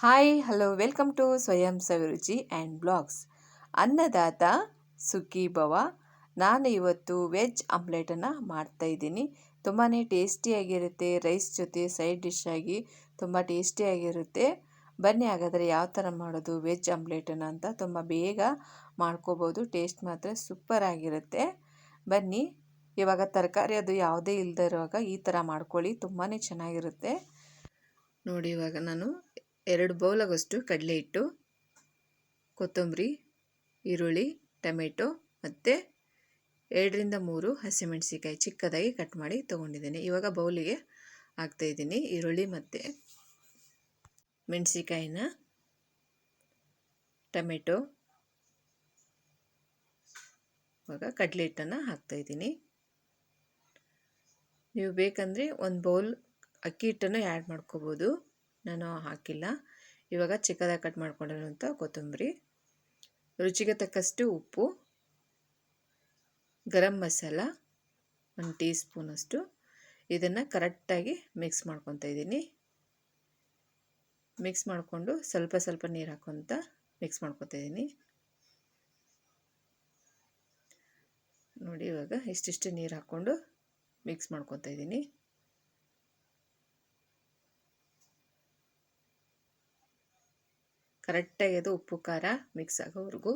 Hi hello welcome to ಸ್ವಯಂ ಸವಿರುಚಿ and blogs ಅನ್ನದಾತ ಸುಖಿ ಭವ ನಾನು ಇವತ್ತು ವೆಜ್ ಆಮ್ಲೆಟನ್ನು ಮಾಡ್ತಾಯಿದ್ದೀನಿ ತುಂಬಾ ಟೇಸ್ಟಿಯಾಗಿರುತ್ತೆ ರೈಸ್ ಜೊತೆ ಸೈಡ್ ಡಿಶ್ ಆಗಿ ತುಂಬ ಟೇಸ್ಟಿಯಾಗಿರುತ್ತೆ ಬನ್ನಿ ಹಾಗಾದರೆ ಯಾವ ಥರ ಮಾಡೋದು ವೆಜ್ ಆಮ್ಲೆಟನ್ನು ಅಂತ ತುಂಬ ಬೇಗ ಮಾಡ್ಕೋಬೋದು ಟೇಸ್ಟ್ ಮಾತ್ರ ಸೂಪರ್ ಆಗಿರುತ್ತೆ. ಬನ್ನಿ, ಇವಾಗ ತರಕಾರಿ ಅದು ಯಾವುದೇ ಇಲ್ಲದೆ ಇರುವಾಗ ಈ ಥರ ಮಾಡ್ಕೊಳ್ಳಿ ತುಂಬಾ ಚೆನ್ನಾಗಿರುತ್ತೆ. ನೋಡಿ ಇವಾಗ ನಾನು ಎರಡು ಬೌಲಾಗಷ್ಟು ಕಡಲೆ ಹಿಟ್ಟು ಕೊತ್ತಂಬರಿ, ಈರುಳ್ಳಿ, ಟೊಮೆಟೊ ಮತ್ತು ಎರಡರಿಂದ ಮೂರು ಹಸಿಮೆಣಸಿಕಾಯಿ ಚಿಕ್ಕದಾಗಿ ಕಟ್ ಮಾಡಿ ತೊಗೊಂಡಿದ್ದೀನಿ. ಇವಾಗ ಬೌಲಿಗೆ ಹಾಕ್ತಾಯಿದ್ದೀನಿ ಈರುಳ್ಳಿ ಮತ್ತು ಮೆಣಸಿಕಾಯಿನ ಟೊಮೆಟೊ, ಇವಾಗ ಕಡಲೆ ಹಿಟ್ಟನ್ನು ಹಾಕ್ತಾಯಿದ್ದೀನಿ ನೀವು ಬೇಕಂದರೆ ಒಂದು ಬೌಲ್ ಅಕ್ಕಿ ಹಿಟ್ಟನ್ನು ಆ್ಯಡ್ ಮಾಡ್ಕೋಬೋದು. ನಾನು ಹಾಕಿಲ್ಲ. ಇವಾಗ ಚಿಕ್ಕದಾಗಿ ಕಟ್ ಮಾಡ್ಕೊಂಡಿರುವಂಥ ಕೊತ್ತಂಬರಿ, ರುಚಿಗೆ ತಕ್ಕಷ್ಟು ಉಪ್ಪು, ಗರಂ ಮಸಾಲ ಒಂದು ಟೀ ಸ್ಪೂನಷ್ಟು ಇದನ್ನು ಕರೆಕ್ಟಾಗಿ ಮಿಕ್ಸ್ ಮಾಡ್ಕೊತಾ ಇದ್ದೀನಿ. ಮಿಕ್ಸ್ ಮಾಡಿಕೊಂಡು ಸ್ವಲ್ಪ ಸ್ವಲ್ಪ ನೀರು ಹಾಕೊತ ಮಿಕ್ಸ್ ಮಾಡ್ಕೊತಾ ಇದ್ದೀನಿ. ನೋಡಿ ಇವಾಗ ಇಷ್ಟಿಷ್ಟು ನೀರು ಹಾಕ್ಕೊಂಡು ಮಿಕ್ಸ್ ಮಾಡ್ಕೊತಾ ಇದ್ದೀನಿ. ಕರೆಕ್ಟಾಗಿ ಅದು ಉಪ್ಪು, ಖಾರ ಮಿಕ್ಸ್ ಆಗೋವರೆಗೂ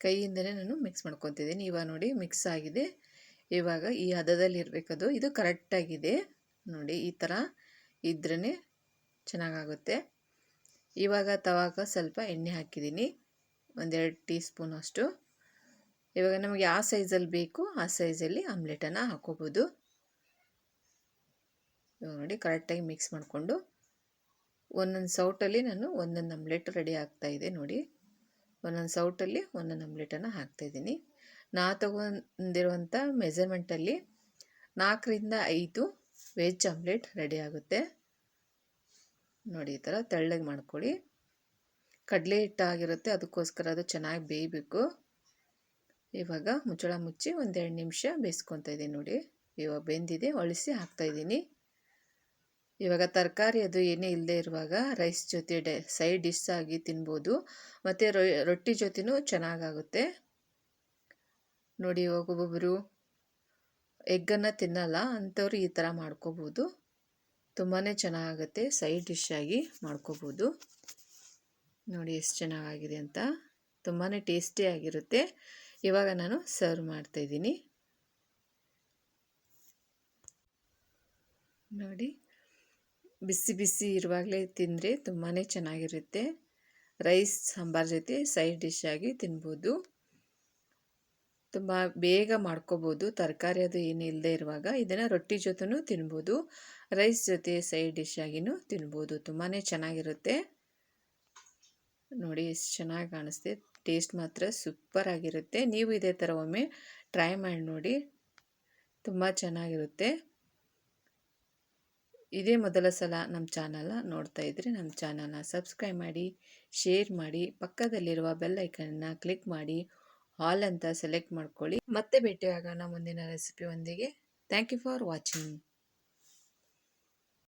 ಕೈಯಿಂದಲೇ ನಾನು ಮಿಕ್ಸ್ ಮಾಡ್ಕೊತಿದ್ದೀನಿ ಇವಾಗ ನೋಡಿ ಮಿಕ್ಸ್ ಆಗಿದೆ. ಇವಾಗ ಈ ಹದದಲ್ಲಿ ಇರಬೇಕದು. ಇದು ಕರೆಕ್ಟಾಗಿದೆ. ನೋಡಿ, ಈ ಥರ ಇದ್ರೇ ಚೆನ್ನಾಗಾಗುತ್ತೆ. ಇವಾಗ ತವಾಗ ಸ್ವಲ್ಪ ಎಣ್ಣೆ ಹಾಕಿದ್ದೀನಿ. ಒಂದೆರಡು ಟೀ ಸ್ಪೂನ್ ಅಷ್ಟು. ಇವಾಗ ನಮಗೆ ಯಾವ ಸೈಜಲ್ಲಿ ಬೇಕು ಆ ಸೈಜಲ್ಲಿ ಆಮ್ಲೆಟನ್ನು ಹಾಕೋಬೋದು. ಇವಾಗ ನೋಡಿ, ಕರೆಕ್ಟಾಗಿ ಮಿಕ್ಸ್ ಮಾಡಿಕೊಂಡು ಒಂದೊಂದು ಸೌಟಲ್ಲಿ ನಾನು ಒಂದೊಂದು ಆಮ್ಲೆಟ್ ರೆಡಿ ಆಗ್ತಾಯಿದೆ ನೋಡಿ. ಒಂದೊಂದು ಸೌಟಲ್ಲಿ ಒಂದೊಂದು ಆಮ್ಲೆಟನ್ನು ಹಾಕ್ತಾಯಿದ್ದೀನಿ ನಾ ತಗೊಂಡಿರುವಂಥ ಮೆಜರ್ಮೆಂಟಲ್ಲಿ ನಾಲ್ಕರಿಂದ ಐದು ವೆಜ್ ಆಮ್ಲೆಟ್ ರೆಡಿ ಆಗುತ್ತೆ. ನೋಡಿ, ಈ ಥರ ತೆಳ್ಳಗೆ ಮಾಡ್ಕೊಳ್ಳಿ. ಕಡಲೆ ಹಿಟ್ಟಾಗಿರುತ್ತೆ, ಅದಕ್ಕೋಸ್ಕರ ಅದು ಚೆನ್ನಾಗಿ ಬೇಯಬೇಕು. ಇವಾಗ ಮುಚ್ಚಳ ಮುಚ್ಚಿ ಒಂದೆರಡು ನಿಮಿಷ ಬೇಯಿಸ್ಕೊತಾ ಇದ್ದೀನಿ ನೋಡಿ. ಇವಾಗ ಬೆಂದಿದೆ ಅಳಿಸಿ ಹಾಕ್ತಾಯಿದ್ದೀನಿ ಇವಾಗ ತರಕಾರಿ ಅದು ಏನೇ ಇಲ್ಲದೆ ಇರುವಾಗ ರೈಸ್ ಜೊತೆ ಡೆ ಸೈಡ್ ಡಿಶ್ ಆಗಿ ತಿನ್ಬೋದು. ಮತ್ತು ರೊಟ್ಟಿ ಜೊತೆನೂ ಚೆನ್ನಾಗಾಗುತ್ತೆ. ನೋಡಿ ಒಬ್ಬೊಬ್ಬರು ಎಗ್ಗನ್ನು ತಿನ್ನಲ್ಲ, ಅಂಥವ್ರು ಈ ಥರ ಮಾಡ್ಕೋಬೋದು. ತುಂಬಾ ಚೆನ್ನಾಗುತ್ತೆ ಸೈಡ್ ಡಿಶ್ ಆಗಿ ಮಾಡ್ಕೋಬೋದು. ನೋಡಿ ಎಷ್ಟು ಚೆನ್ನಾಗಿದೆ ಅಂತ. ತುಂಬಾ ಟೇಸ್ಟಿಯಾಗಿರುತ್ತೆ ಇವಾಗ ನಾನು ಸರ್ವ್ ಮಾಡ್ತಾಯಿದ್ದೀನಿ ನೋಡಿ. ಬಿಸಿ ಬಿಸಿ ಇರುವಾಗಲೇ ತಿಂದರೆ ತುಂಬಾ ಚೆನ್ನಾಗಿರುತ್ತೆ. ರೈಸ್, ಸಾಂಬಾರ್ ಜೊತೆ ಸೈಡ್ ಡಿಶ್ ಆಗಿ ತಿನ್ಬೋದು. ತುಂಬ ಬೇಗ ಮಾಡ್ಕೋಬೋದು. ತರಕಾರಿ ಅದು ಏನು ಇಲ್ಲದೆ ಇರುವಾಗ ಇದನ್ನು ರೊಟ್ಟಿ ಜೊತೆನೂ ತಿನ್ಬೋದು. ರೈಸ್ ಜೊತೆ ಸೈಡ್ ಡಿಶ್ ಆಗಿನೂ ತಿನ್ಬೋದು. ತುಂಬಾ ಚೆನ್ನಾಗಿರುತ್ತೆ. ನೋಡಿ, ಎಷ್ಟು ಚೆನ್ನಾಗಿ ಕಾಣಿಸ್ತೆ. ಟೇಸ್ಟ್ ಮಾತ್ರ ಸೂಪರ್ ಆಗಿರುತ್ತೆ. ನೀವು ಇದೇ ಥರ ಒಮ್ಮೆ ಟ್ರೈ ಮಾಡಿ ನೋಡಿ. ತುಂಬ ಚೆನ್ನಾಗಿರುತ್ತೆ. ಇದೇ ಮೊದಲ ಸಲ ನಮ್ಮ ಚಾನಲ್ನ ನೋಡ್ತಾ ಇದ್ದರೆ ನಮ್ಮ ಚಾನಲ್ನ ಸಬ್ಸ್ಕ್ರೈಬ್ ಮಾಡಿ, ಶೇರ್ ಮಾಡಿ, ಪಕ್ಕದಲ್ಲಿರುವ ಬೆಲ್ ಐಕನ್ನ ಕ್ಲಿಕ್ ಮಾಡಿ, ಹಾಲ್ ಅಂತ ಸೆಲೆಕ್ಟ್ ಮಾಡ್ಕೊಳ್ಳಿ. ಮತ್ತೆ ಭೇಟಿಯಾಗೋಣ ಮುಂದಿನ ರೆಸಿಪಿ ಒಂದಿಗೆ. Thank you for watching.